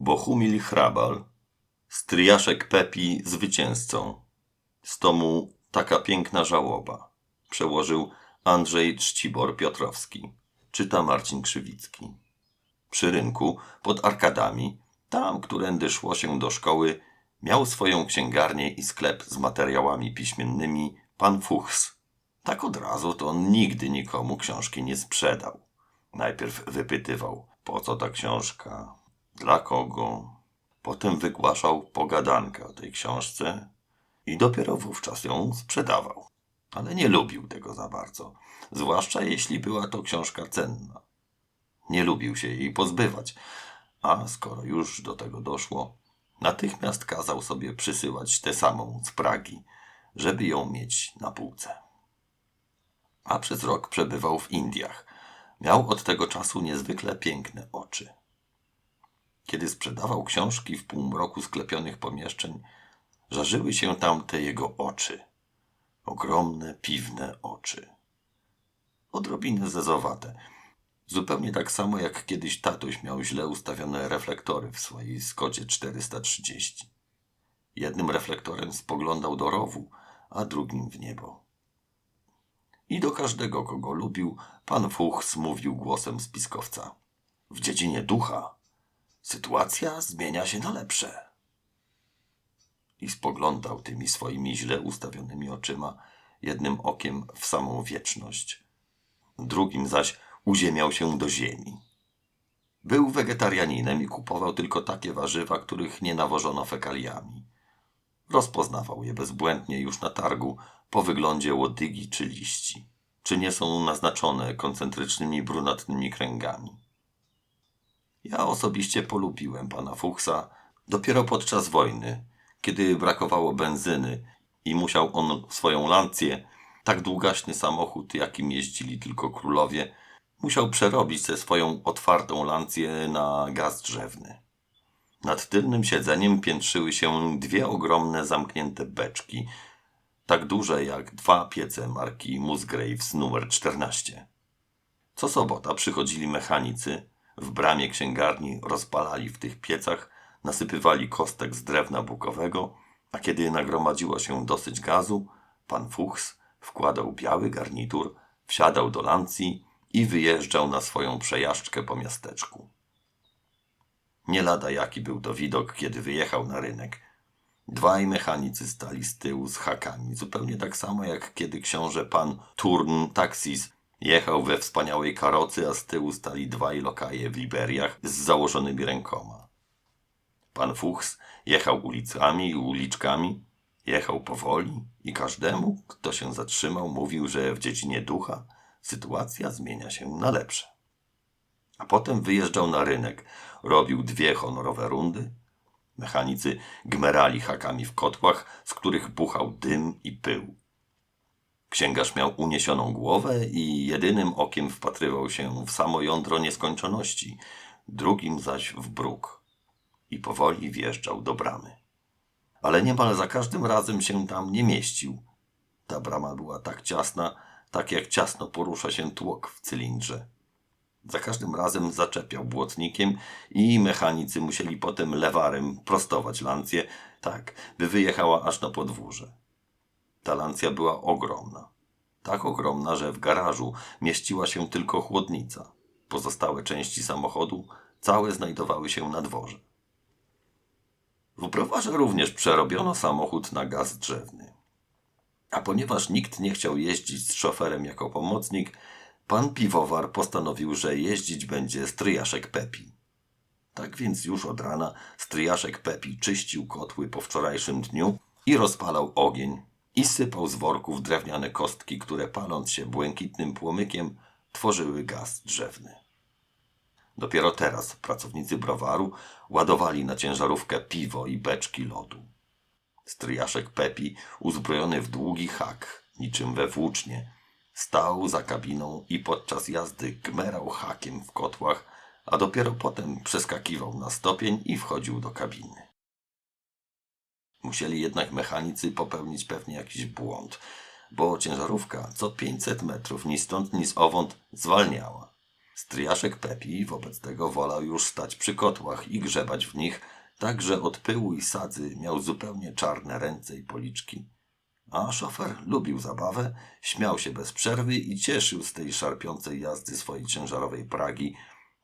Bohumil Hrabal, stryjaszek Pepi zwycięzcą. Z tomu Taka piękna żałoba. Przełożył Andrzej Czcibor Piotrowski. Czyta Marcin Krzywicki. Przy rynku, pod arkadami, tam, którędy szło się do szkoły, miał swoją księgarnię i sklep z materiałami piśmiennymi pan Fuchs. Tak od razu to on nigdy nikomu książki nie sprzedał. Najpierw wypytywał, po co ta książka, dla kogo. Potem wygłaszał pogadankę o tej książce i dopiero wówczas ją sprzedawał. Ale nie lubił tego za bardzo, zwłaszcza jeśli była to książka cenna. Nie lubił się jej pozbywać, a skoro już do tego doszło, natychmiast kazał sobie przysyłać tę samą z Pragi, żeby ją mieć na półce. A przez rok przebywał w Indiach. Miał od tego czasu niezwykle piękne oczy. Kiedy sprzedawał książki w półmroku sklepionych pomieszczeń, żarzyły się tam te jego oczy. Ogromne, piwne oczy. Odrobinę zezowate. Zupełnie tak samo jak kiedyś tatuś miał źle ustawione reflektory w swojej Skodzie 430. Jednym reflektorem spoglądał do rowu, a drugim w niebo. I do każdego, kogo lubił, pan Fuchs mówił głosem spiskowca. W dziedzinie ducha sytuacja zmienia się na lepsze. I spoglądał tymi swoimi źle ustawionymi oczyma, jednym okiem w samą wieczność, drugim zaś uziemiał się do ziemi. Był wegetarianinem i kupował tylko takie warzywa, których nie nawożono fekaliami. Rozpoznawał je bezbłędnie już na targu po wyglądzie łodygi czy liści, czy nie są naznaczone koncentrycznymi brunatnymi kręgami. Ja osobiście polubiłem pana Fuchsa dopiero podczas wojny, kiedy brakowało benzyny i musiał on swoją lancję, tak długaśny samochód, jakim jeździli tylko królowie, musiał przerobić ze swoją otwartą lancję na gaz drzewny. Nad tylnym siedzeniem piętrzyły się dwie ogromne zamknięte beczki, tak duże jak dwa piece marki Musgraves numer 14. Co sobota przychodzili mechanicy, w bramie księgarni rozpalali w tych piecach, nasypywali kostek z drewna bukowego, a kiedy nagromadziło się dosyć gazu, pan Fuchs wkładał biały garnitur, wsiadał do lancji i wyjeżdżał na swoją przejażdżkę po miasteczku. Nie lada jaki był to widok, kiedy wyjechał na rynek. Dwaj mechanicy stali z tyłu z hakami, zupełnie tak samo jak kiedy książę pan Turn Taxis jechał we wspaniałej karocy, a z tyłu stali dwaj lokaje w liberiach z założonymi rękoma. Pan Fuchs jechał ulicami i uliczkami, jechał powoli i każdemu, kto się zatrzymał, mówił, że w dziedzinie ducha sytuacja zmienia się na lepsze. A potem wyjeżdżał na rynek, robił dwie honorowe rundy. Mechanicy gmerali hakami w kotłach, z których buchał dym i pył. Księgarz miał uniesioną głowę i jedynym okiem wpatrywał się w samo jądro nieskończoności, drugim zaś w bruk. I powoli wjeżdżał do bramy. Ale niemal za każdym razem się tam nie mieścił. Ta brama była tak ciasna, tak jak ciasno porusza się tłok w cylindrze. Za każdym razem zaczepiał błotnikiem i mechanicy musieli potem lewarem prostować lancję, tak, by wyjechała aż na podwórze. Ta lancja była ogromna. Tak ogromna, że w garażu mieściła się tylko chłodnica. Pozostałe części samochodu całe znajdowały się na dworze. W browarze również przerobiono samochód na gaz drzewny. A ponieważ nikt nie chciał jeździć z szoferem jako pomocnik, pan piwowar postanowił, że jeździć będzie stryjaszek Pepi. Tak więc już od rana stryjaszek Pepi czyścił kotły po wczorajszym dniu i rozpalał ogień i sypał z worków drewniane kostki, które paląc się błękitnym płomykiem tworzyły gaz drzewny. Dopiero teraz pracownicy browaru ładowali na ciężarówkę piwo i beczki lodu. Stryjaszek Pepi, uzbrojony w długi hak, niczym we włócznie, stał za kabiną i podczas jazdy gmerał hakiem w kotłach, a dopiero potem przeskakiwał na stopień i wchodził do kabiny. Musieli jednak mechanicy popełnić pewnie jakiś błąd, bo ciężarówka co 500 metrów ni stąd ni zowąd zwalniała. Stryjaszek Pepi wobec tego wolał już stać przy kotłach i grzebać w nich, tak że od pyłu i sadzy miał zupełnie czarne ręce i policzki. A szofer lubił zabawę, śmiał się bez przerwy i cieszył z tej szarpiącej jazdy swojej ciężarowej pragi,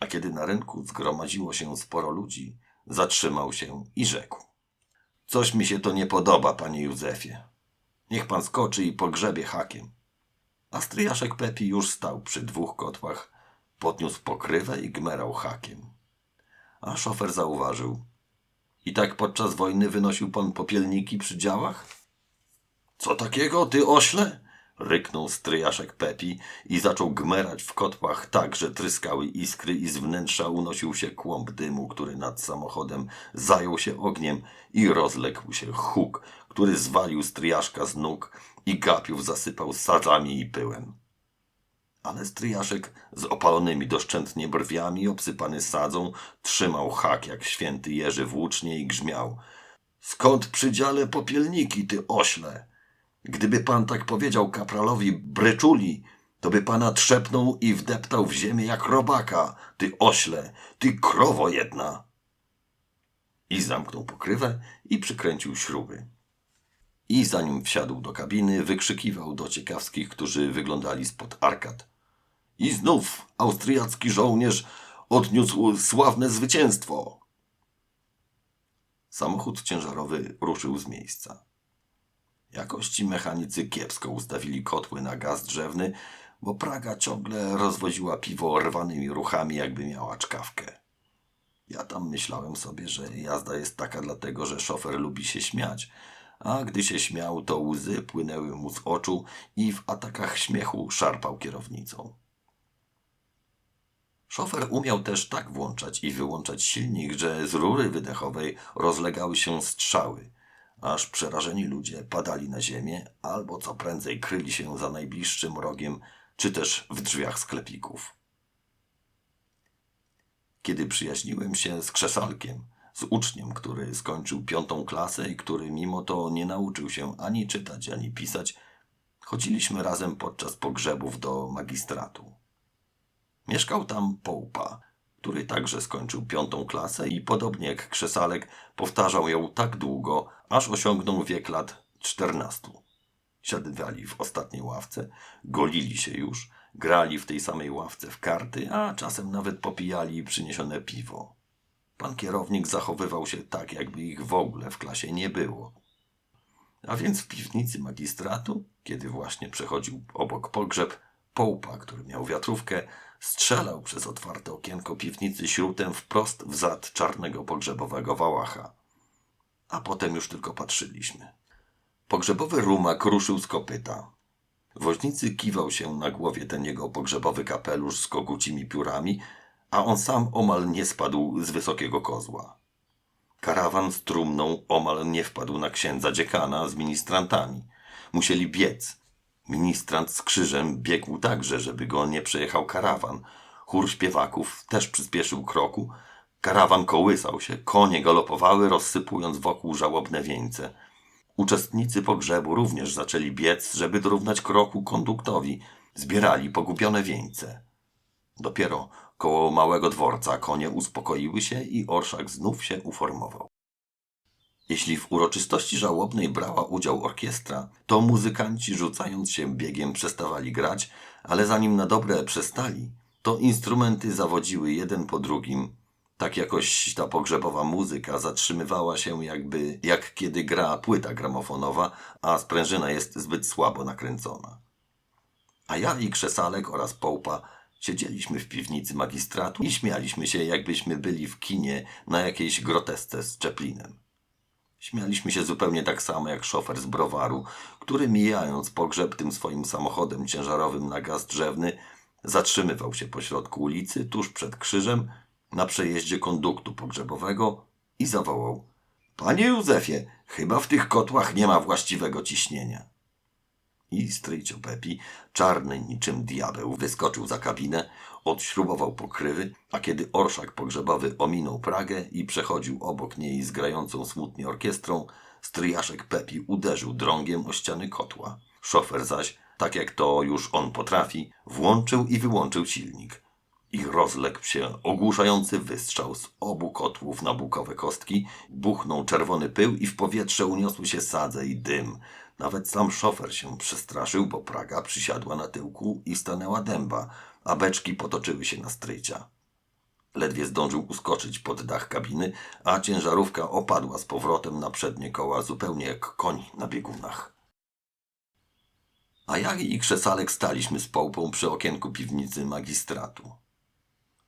a kiedy na rynku zgromadziło się sporo ludzi, zatrzymał się i rzekł. Coś mi się to nie podoba, panie Józefie. Niech pan skoczy i pogrzebie hakiem. A stryjaszek Pepi już stał przy dwóch kotłach, podniósł pokrywę i gmerał hakiem. A szofer zauważył. I tak podczas wojny wynosił pan popielniki przy działach? Co takiego, ty ośle? Ryknął stryjaszek Pepi i zaczął gmerać w kotłach tak, że tryskały iskry i z wnętrza unosił się kłąb dymu, który nad samochodem zajął się ogniem i rozległ się huk, który zwalił stryjaszka z nóg i gapiów zasypał sadzami i pyłem. Ale stryjaszek z opalonymi doszczętnie brwiami, obsypany sadzą, trzymał hak jak święty Jerzy włócznie i grzmiał. Skąd przy dziale popielniki, ty ośle? Gdyby pan tak powiedział kapralowi Bryczuli, to by pana trzepnął i wdeptał w ziemię jak robaka, ty ośle, ty krowo jedna. I zamknął pokrywę i przykręcił śruby. I zanim wsiadł do kabiny, wykrzykiwał do ciekawskich, którzy wyglądali spod arkad. I znów austriacki żołnierz odniósł sławne zwycięstwo. Samochód ciężarowy ruszył z miejsca. Jakoś ci mechanicy kiepsko ustawili kotły na gaz drzewny, bo Praga ciągle rozwoziła piwo rwanymi ruchami, jakby miała czkawkę. Ja tam myślałem sobie, że jazda jest taka dlatego, że szofer lubi się śmiać, a gdy się śmiał, to łzy płynęły mu z oczu i w atakach śmiechu szarpał kierownicą. Szofer umiał też tak włączać i wyłączać silnik, że z rury wydechowej rozlegały się strzały, aż przerażeni ludzie padali na ziemię albo co prędzej kryli się za najbliższym rogiem, czy też w drzwiach sklepików. Kiedy przyjaźniłem się z Krzesalkiem, z uczniem, który skończył piątą klasę i który mimo to nie nauczył się ani czytać, ani pisać, chodziliśmy razem podczas pogrzebów do magistratu. Mieszkał tam Połpa, który także skończył piątą klasę i podobnie jak Krzesalek powtarzał ją tak długo, aż osiągnął wiek lat czternastu. Siadywali w ostatniej ławce, golili się już, grali w tej samej ławce w karty, a czasem nawet popijali przyniesione piwo. Pan kierownik zachowywał się tak, jakby ich w ogóle w klasie nie było. A więc w piwnicy magistratu, kiedy właśnie przechodził obok pogrzeb, Połpa, który miał wiatrówkę, strzelał przez otwarte okienko piwnicy śrutem wprost w zad czarnego pogrzebowego wałacha. A potem już tylko patrzyliśmy. Pogrzebowy rumak ruszył z kopyta. Woźnicy kiwał się na głowie ten jego pogrzebowy kapelusz z kogucimi piórami, a on sam omal nie spadł z wysokiego kozła. Karawan z trumną omal nie wpadł na księdza dziekana z ministrantami. Musieli biec. Ministrant z krzyżem biegł także, żeby go nie przejechał karawan. Chór śpiewaków też przyspieszył kroku. Karawan kołysał się, konie galopowały, rozsypując wokół żałobne wieńce. Uczestnicy pogrzebu również zaczęli biec, żeby dorównać kroku konduktowi. Zbierali pogubione wieńce. Dopiero koło małego dworca konie uspokoiły się i orszak znów się uformował. Jeśli w uroczystości żałobnej brała udział orkiestra, to muzykanci rzucając się biegiem przestawali grać, ale zanim na dobre przestali, to instrumenty zawodziły jeden po drugim. Tak jakoś ta pogrzebowa muzyka zatrzymywała się jakby jak kiedy gra płyta gramofonowa, a sprężyna jest zbyt słabo nakręcona. A ja i Krzesalek oraz Połpa siedzieliśmy w piwnicy magistratu i śmialiśmy się, jakbyśmy byli w kinie na jakiejś grotesce z Czeplinem. Śmialiśmy się zupełnie tak samo jak szofer z browaru, który mijając pogrzeb tym swoim samochodem ciężarowym na gaz drzewny, zatrzymywał się pośrodku ulicy, tuż przed krzyżem, na przejeździe konduktu pogrzebowego i zawołał Panie Józefie, chyba w tych kotłach nie ma właściwego ciśnienia. I stryjcio Pepi, czarny niczym diabeł, wyskoczył za kabinę, odśrubował pokrywy, a kiedy orszak pogrzebowy ominął Pragę i przechodził obok niej z grającą smutnie orkiestrą, stryjaszek Pepi uderzył drągiem o ściany kotła. Szofer zaś, tak jak to już on potrafi, włączył i wyłączył silnik. i rozległ się ogłuszający wystrzał z obu kotłów na bukowe kostki, buchnął czerwony pył i w powietrze uniosły się sadze i dym. Nawet sam szofer się przestraszył, bo Praga przysiadła na tyłku i stanęła dęba, a beczki potoczyły się na stryjcia. Ledwie zdążył uskoczyć pod dach kabiny, a ciężarówka opadła z powrotem na przednie koła, zupełnie jak koń na biegunach. A ja i Krzesalek staliśmy z Połpą przy okienku piwnicy magistratu.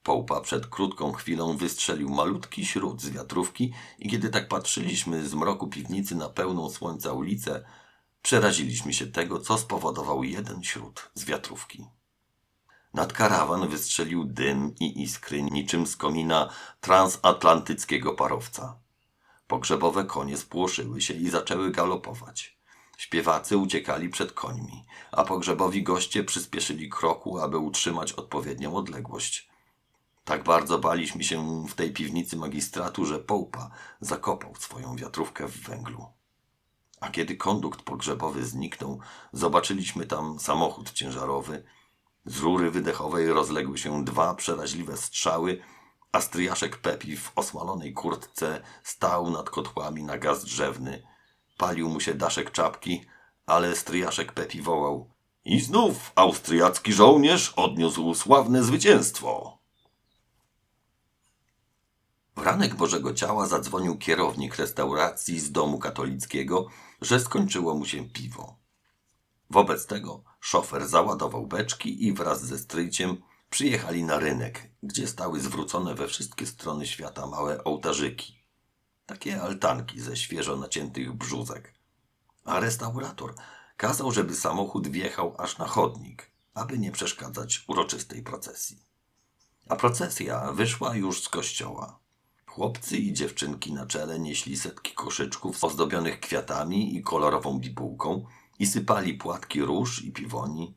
Połpa przed krótką chwilą wystrzelił malutki śród z wiatrówki i kiedy tak patrzyliśmy z mroku piwnicy na pełną słońca ulicę, przeraziliśmy się tego, co spowodował jeden śród z wiatrówki. Nad karawan wystrzelił dym i iskry niczym z komina transatlantyckiego parowca. Pogrzebowe konie spłoszyły się i zaczęły galopować. Śpiewacy uciekali przed końmi, a pogrzebowi goście przyspieszyli kroku, aby utrzymać odpowiednią odległość. Tak bardzo baliśmy się w tej piwnicy magistratu, że Połpa zakopał swoją wiatrówkę w węglu. A kiedy kondukt pogrzebowy zniknął, zobaczyliśmy tam samochód ciężarowy. Z rury wydechowej rozległy się dwa przeraźliwe strzały, a stryjaszek Pepi w osmalonej kurtce stał nad kotłami na gaz drzewny. Palił mu się daszek czapki, ale stryjaszek Pepi wołał I znów austriacki żołnierz odniósł sławne zwycięstwo. W ranek Bożego Ciała zadzwonił kierownik restauracji z domu katolickiego, że skończyło mu się piwo. Wobec tego szofer załadował beczki i wraz ze stryjciem przyjechali na rynek, gdzie stały zwrócone we wszystkie strony świata małe ołtarzyki. Takie altanki ze świeżo naciętych brzuzek. A restaurator kazał, żeby samochód wjechał aż na chodnik, aby nie przeszkadzać uroczystej procesji. A procesja wyszła już z kościoła. Chłopcy i dziewczynki na czele nieśli setki koszyczków ozdobionych kwiatami i kolorową bibułką i sypali płatki róż i piwoni.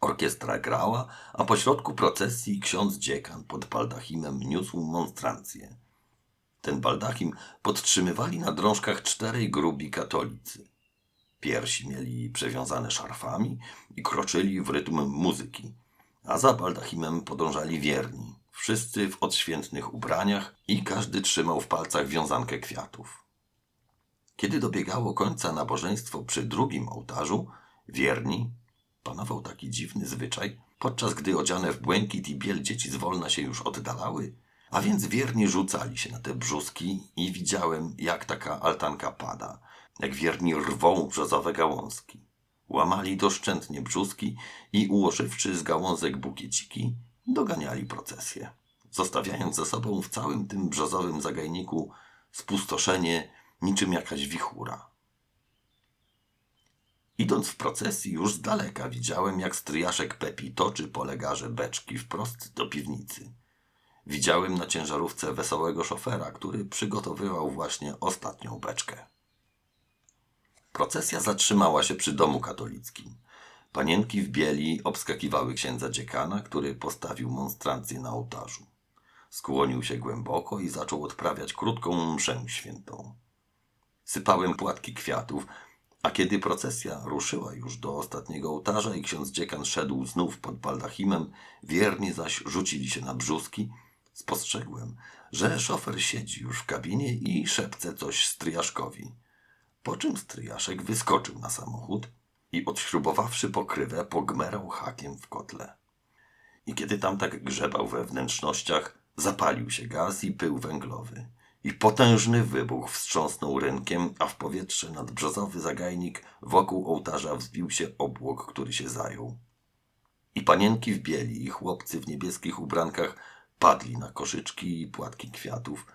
Orkiestra grała, a pośrodku procesji ksiądz dziekan pod baldachimem niósł monstrancję. Ten baldachim podtrzymywali na drążkach czterej grubi katolicy. Piersi mieli przewiązane szarfami i kroczyli w rytm muzyki, a za baldachimem podążali wierni, wszyscy w odświętnych ubraniach i każdy trzymał w palcach wiązankę kwiatów. Kiedy dobiegało końca nabożeństwo przy drugim ołtarzu, wierni, panował taki dziwny zwyczaj, podczas gdy odziane w błękit i biel dzieci zwolna się już oddalały, a więc wierni rzucali się na te brzuski i widziałem, jak taka altanka pada, jak wierni rwą brzozowe gałązki. Łamali doszczętnie brzuski i ułożywszy z gałązek bukieciki, doganiali procesję, zostawiając za sobą w całym tym brzozowym zagajniku spustoszenie niczym jakaś wichura. Idąc w procesji już z daleka widziałem, jak stryjaszek Pepi toczy po legarze beczki wprost do piwnicy. Widziałem na ciężarówce wesołego szofera, który przygotowywał właśnie ostatnią beczkę. Procesja zatrzymała się przy domu katolickim. Panienki w bieli obskakiwały księdza dziekana, który postawił monstrancję na ołtarzu. Skłonił się głęboko i zaczął odprawiać krótką mszę świętą. Sypałem płatki kwiatów, a kiedy procesja ruszyła już do ostatniego ołtarza i ksiądz dziekan szedł znów pod baldachimem, wierni zaś rzucili się na brzuski, spostrzegłem, że szofer siedzi już w kabinie i szepce coś stryjaszkowi. Po czym stryjaszek wyskoczył na samochód i odśrubowawszy pokrywę, pogmerał hakiem w kotle. I kiedy tam tak grzebał we wnętrznościach, zapalił się gaz i pył węglowy. I potężny wybuch wstrząsnął rynkiem, a w powietrze nad brzozowy zagajnik wokół ołtarza wzbił się obłok, który się zajął. I panienki w bieli i chłopcy w niebieskich ubrankach padli na koszyczki i płatki kwiatów.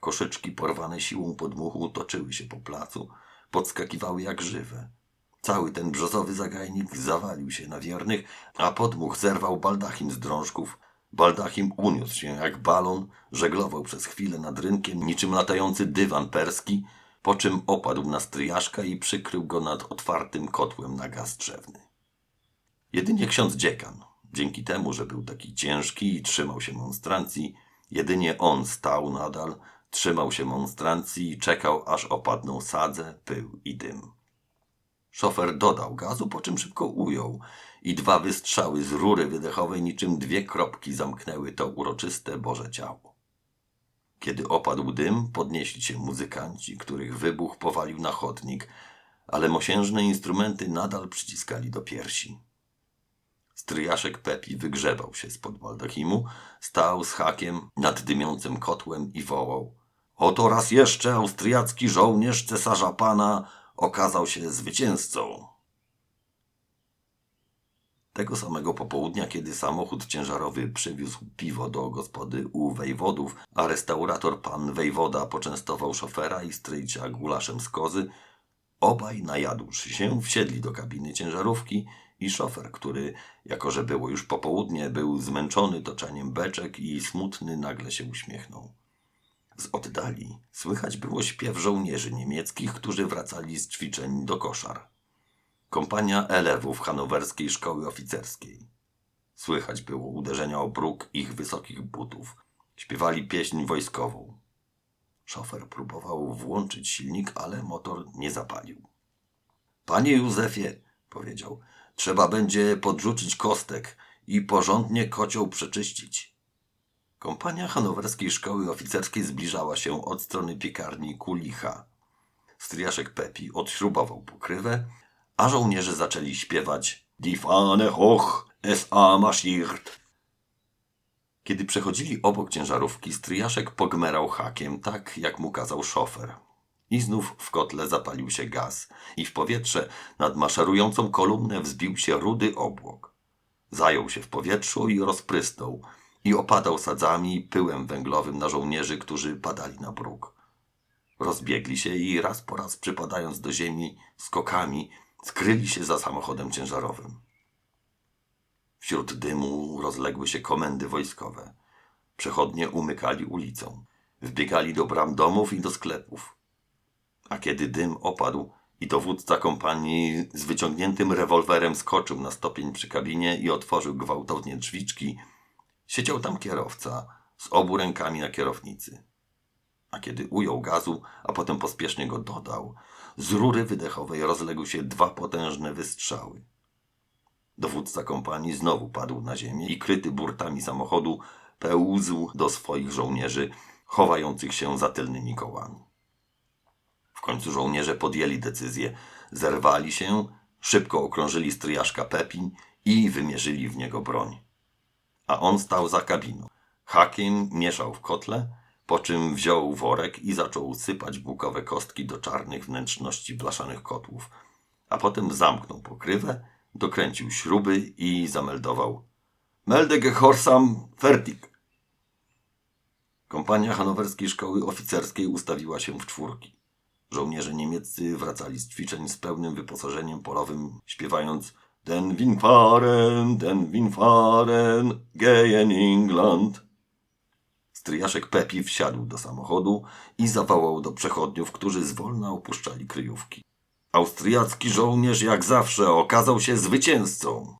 Koszyczki porwane siłą podmuchu toczyły się po placu, podskakiwały jak żywe. Cały ten brzozowy zagajnik zawalił się na wiernych, a podmuch zerwał baldachim z drążków. Baldachim uniósł się jak balon, żeglował przez chwilę nad rynkiem niczym latający dywan perski, po czym opadł na stryjaszka i przykrył go nad otwartym kotłem na gaz drzewny. Jedynie ksiądz dziekan, dzięki temu, że był taki ciężki i trzymał się monstrancji, jedynie on stał nadal, trzymał się monstrancji i czekał, aż opadną sadze, pył i dym. Szofer dodał gazu, po czym szybko ujął i dwa wystrzały z rury wydechowej niczym dwie kropki zamknęły to uroczyste Boże ciało. Kiedy opadł dym, podnieśli się muzykanci, których wybuch powalił na chodnik, ale mosiężne instrumenty nadal przyciskali do piersi. Stryjaszek Pepi wygrzebał się spod baldachimu, stał z hakiem nad dymiącym kotłem i wołał. Oto raz jeszcze austriacki żołnierz cesarza pana okazał się zwycięzcą. Tego samego popołudnia, kiedy samochód ciężarowy przywiózł piwo do gospody u wejwodów, a restaurator pan wejwoda poczęstował szofera i stryjcia gulaszem z kozy, obaj najadłszy się, wsiedli do kabiny ciężarówki i szofer, który, jako że było już popołudnie, był zmęczony toczeniem beczek i smutny, nagle się uśmiechnął. Z oddali słychać było śpiew żołnierzy niemieckich, którzy wracali z ćwiczeń do koszar. Kompania elewów hanowerskiej szkoły oficerskiej. Słychać było uderzenia o bruk ich wysokich butów. Śpiewali pieśń wojskową. Szofer próbował włączyć silnik, ale motor nie zapalił. Panie Józefie, powiedział, trzeba będzie podrzucić kostek i porządnie kocioł przeczyścić. Kompania hanowerskiej szkoły oficerskiej zbliżała się od strony piekarni Kulicha. Stryjaszek Pepi odśrubował pokrywę, a żołnierze zaczęli śpiewać Die Fahne hoch, es a. Kiedy przechodzili obok ciężarówki, stryjaszek pogmerał hakiem, tak jak mu kazał szofer. I znów w kotle zapalił się gaz i w powietrze nad maszerującą kolumnę wzbił się rudy obłok. Zajął się w powietrzu i rozprysnął i opadał sadzami pyłem węglowym na żołnierzy, którzy padali na bruk. Rozbiegli się i raz po raz przypadając do ziemi skokami, skryli się za samochodem ciężarowym. Wśród dymu rozległy się komendy wojskowe. Przechodnie umykali ulicą. Wbiegali do bram domów i do sklepów. A kiedy dym opadł i dowódca kompanii z wyciągniętym rewolwerem skoczył na stopień przy kabinie i otworzył gwałtownie drzwiczki, siedział tam kierowca z obu rękami na kierownicy. A kiedy ujął gazu, a potem pospiesznie go dodał, z rury wydechowej rozległy się dwa potężne wystrzały. Dowódca kompanii znowu padł na ziemię i kryty burtami samochodu pełzł do swoich żołnierzy, chowających się za tylnymi kołami. W końcu żołnierze podjęli decyzję, zerwali się, szybko okrążyli stryjaszka Pepi i wymierzyli w niego broń. A on stał za kabiną. Hakiem mieszał w kotle, po czym wziął worek i zaczął sypać bukowe kostki do czarnych wnętrzności blaszanych kotłów, a potem zamknął pokrywę, dokręcił śruby i zameldował Melde gehorsam fertig. Kompania hanowerskiej szkoły oficerskiej ustawiła się w czwórki. Żołnierze niemieccy wracali z ćwiczeń z pełnym wyposażeniem polowym, śpiewając Den Winfaren, den Winfaren, gehen England. Stryjaszek Pepi wsiadł do samochodu i zawołał do przechodniów, którzy zwolna opuszczali kryjówki. Austriacki żołnierz jak zawsze okazał się zwycięzcą.